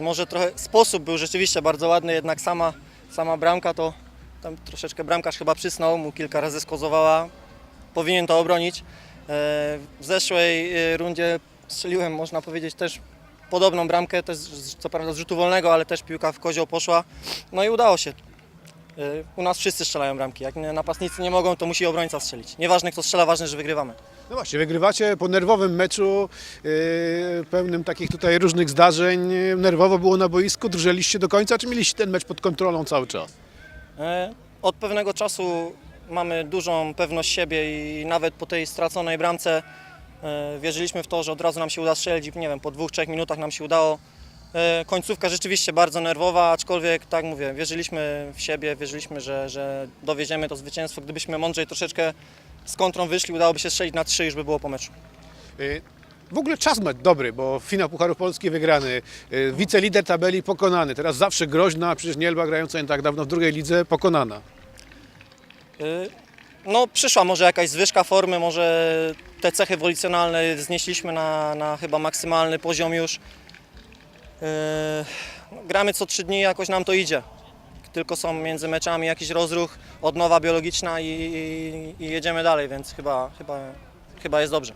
Może trochę sposób był rzeczywiście bardzo ładny, jednak sama, sama bramka to tam troszeczkę bramkarz chyba przysnął, mu kilka razy skozowała. Powinien to obronić. E, W zeszłej e, rundzie strzeliłem, można powiedzieć, też podobną bramkę, też co prawda z rzutu wolnego, ale też piłka w kozioł poszła. No i udało się. E, U nas wszyscy strzelają bramki. Jak napastnicy nie mogą, to musi obrońca strzelić. Nieważne kto strzela, ważne, że wygrywamy. No właśnie, wygrywacie po nerwowym meczu, yy, pełnym takich tutaj różnych zdarzeń. Nerwowo było na boisku, drżeliście do końca, czy mieliście ten mecz pod kontrolą cały czas? E, Od pewnego czasu mamy dużą pewność siebie i nawet po tej straconej bramce wierzyliśmy w to, że od razu nam się uda strzelić nie wiem, po dwóch, trzech minutach nam się udało. E, Końcówka rzeczywiście bardzo nerwowa, aczkolwiek tak mówię, wierzyliśmy w siebie, wierzyliśmy, że, że dowieziemy to zwycięstwo. Gdybyśmy mądrzej troszeczkę z kontrą wyszli, udałoby się strzelić na trzy, już by było po meczu. Yy, W ogóle czas mecz dobry, bo finał Pucharu Polski wygrany, yy, wicelider tabeli pokonany, teraz zawsze groźna, przecież Nielba grająca nie tak dawno w drugiej lidze pokonana. Y, No, przyszła może jakaś zwyżka formy, może te cechy ewolucjonalne znieśliśmy na, na chyba maksymalny poziom już. No, Gramy co trzy dni, jakoś nam to idzie. Tylko są między meczami jakiś rozruch, odnowa biologiczna i, i, i jedziemy dalej, więc chyba, chyba, chyba jest dobrze.